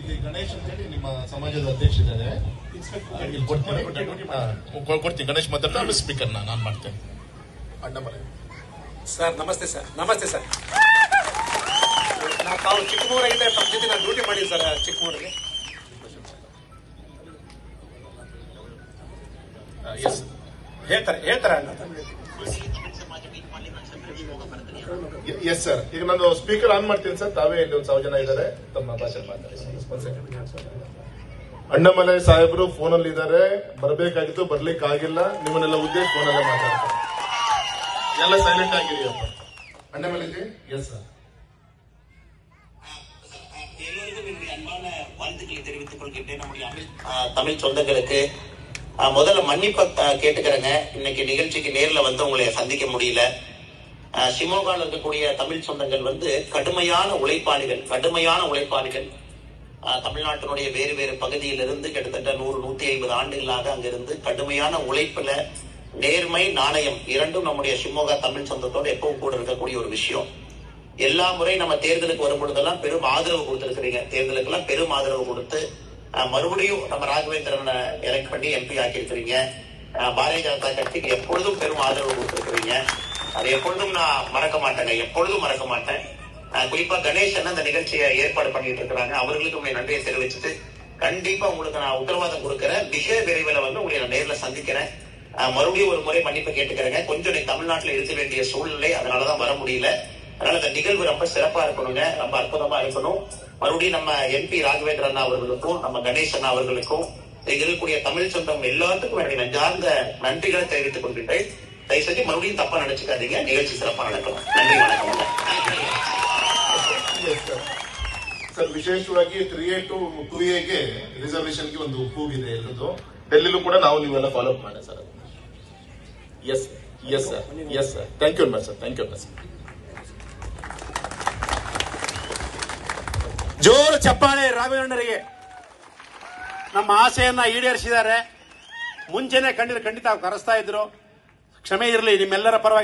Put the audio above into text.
ಇಲ್ಲಿ ಗಣೇಶ್ ಅಂತ ಹೇಳಿ ನಿಮ್ಮ ಸಮಾಜದ ಅಧ್ಯಕ್ಷ ಇದ್ದಾರೆ. ಕೊಡ್ತೀನಿ. ಗಣೇಶ್ ಮಾತಾಡ್ತಾ ಆಮೇಲೆ ಸ್ಪೀಕರ್ ನಾನು ಮಾಡ್ತೇನೆ. ಅಣ್ಣ ಮನೆ. ಸರ್ ನಮಸ್ತೆ ಸರ್ ನಮಸ್ತೆ ಸರ್ ನಾವು ತಾವು ಚಿಕ್ಕಮೂರಾಗಿದೆ ತಮ್ಮ ಜೊತೆ ನಾನು ಡ್ಯೂಟಿ ಮಾಡಿದ್ದೀನಿ ಸರ್ ಚಿಕ್ಕಮೂರಿಗೆ ಹೇಳ್ತಾರೆ ಹೇಳ್ತಾರೆ ಅಣ್ಣ. ಎಸ್ ಸರ್ ಈಗ ನಾನು ಸ್ಪೀಕರ್ ಆನ್ ಮಾಡ್ತೀನಿ ಸರ್ ತಾವೇ ಇಲ್ಲಿ ಒಂದು ಸಾವಿರ ಜನ ಇದ್ದಾರೆ ತಮ್ಮ ಭಾಷೆ ಮಾತಾಡಿ ಒಂದ್ second. ಅಣ್ಣಮಲೈ ಸಾಹೇಬರು ಫೋನಲ್ಲಿ ಇದ್ದಾರೆ ಬರಬೇಕಾಗಿತ್ತು ಬರ್ಲಿಕ್ಕೆ ಆಗಿಲ್ಲ ನಿಮ್ಮನ್ನೆಲ್ಲ ಉದ್ದೇಶ ಫೋನಲ್ಲೇ ಮಾತಾಡ್ತಾರೆ ಎಲ್ಲ ಸೈಲೆಂಟ್ ಆಗಿದೆಯಪ್ಪ ಅಣ್ಣಮಲೈ ಎಸ್ ಸರ್ எல்லோருக்கும் என்னுடைய அன்பான வாழ்த்துக்களை தெரிவித்துக் கொள்கின்றேன் நம்முடைய அமிழ் ஆஹ் தமிழ் சொந்தங்களுக்கு ஆஹ் முதல்ல மன்னிப்ப ஆஹ் கேட்டுக்கிறேங்க இன்னைக்கு நிகழ்ச்சிக்கு நேர்ல வந்து உங்களை சந்திக்க முடியல ஆஹ் இருக்கக்கூடிய தமிழ் சொந்தங்கள் வந்து கடுமையான உழைப்பாளிகள் கடுமையான உழைப்பாளிகள். தமிழ்நாட்டினுடைய வேறு வேறு பகுதியிலிருந்து கிட்டத்தட்ட நூறு நூத்தி ஐம்பது ஆண்டுகளாக அங்கிருந்து கடுமையான உழைப்புல நேர்மை நாணயம் இரண்டும் நம்முடைய ஷிமோகா தமிழ் சொந்தத்தோடு எப்பவும் கூட இருக்கக்கூடிய ஒரு விஷயம். எல்லா முறை நம்ம தேர்தலுக்கு வரும் பொழுதெல்லாம் பெரும் ஆதரவு கொடுத்துருக்கிறீங்க. தேர்தலுக்கு எல்லாம் பெரும் ஆதரவு கொடுத்து மறுபடியும் நம்ம ராகவேந்திரனை எலெக்ட் பண்ணி எம்பி ஆக்கியிருக்கிறீங்க. பாரதிய ஜனதா கட்சிக்கு எப்பொழுதும் பெரும் ஆதரவு கொடுத்துருக்கிறீங்க. அது எப்பொழுதும் நான் மறக்க மாட்டேங்க. எப்பொழுதும் மறக்க மாட்டேன். குறிப்பா கணேசன் அந்த நிகழ்ச்சியை ஏற்பாடு பண்ணிட்டு இருக்கிறாங்க. அவர்களுக்கு உங்களை நன்றியை தெரிவிச்சுட்டு கண்டிப்பா உங்களுக்கு நான் உத்தரவாதம் கொடுக்கிறேன். மிக விரைவில் வந்து உங்களை நான் நேர்ல சந்திக்கிறேன். மறுபடியும் ஒரு முறை மன்னிப்பு கேட்டுக்கிறேங்க. கொஞ்சம் நீ தமிழ்நாட்டில் இருக்க வேண்டிய சூழ்நிலை அதனாலதான் வர முடியல. அதனால இந்த நிகழ்வு ரொம்ப சிறப்பா இருக்கணுங்க. ரொம்ப அற்புதமா இருக்கணும். மறுபடியும் நம்ம எம்பி ராகவேந்திர அண்ணா அவர்களுக்கும் நம்ம கணேஷ் அண்ணா அவர்களுக்கும் இருக்கக்கூடிய தமிழ் சொந்தம் எல்லாத்துக்கும் என்னுடைய நெஞ்சார்ந்த நன்றிகளை தெரிவித்துக் கொள்கின்றேன். தயவு செஞ்சு மறுபடியும் தப்பா நினைச்சுக்காதீங்க நிகழ்ச்சி சிறப்பா நடக்கும் நன்றி வணக்கம் ಸರ್ ವಿಶೇಷವಾಗಿ ತ್ರೀ ಎ ಟು ಟೂ ಎಗೆ ರಿಸರ್ವೇಶನ್ಗೆ ಒಂದು ಕೂಗಿದೆ ಎಲ್ಲದು ಡೆಲ್ಲಿಲೂ ಕೂಡ ನಾವು ನೀವೆಲ್ಲ ಫಾಲೋ ಅಪ್ ಮಾಡಿ sir yes yes sir yes sir thank you sir thank you sir ಜೋರು ಚಪ್ಪಾಳೆ ರಾಘವೇಂದ್ರರಿಗೆ ನಮ್ಮ ಆಸೆಯನ್ನ ಈಡೇರಿಸಿದ್ದಾರೆ ಮುಂಚೆನೆ ಖಂಡಿತ ಖಂಡಿತ ಕರೆಸ್ತಾ ಇದ್ರು ಕ್ಷಮೆ ಇರಲಿ ನಿಮ್ಮೆಲ್ಲರ ಪರವಾಗಿ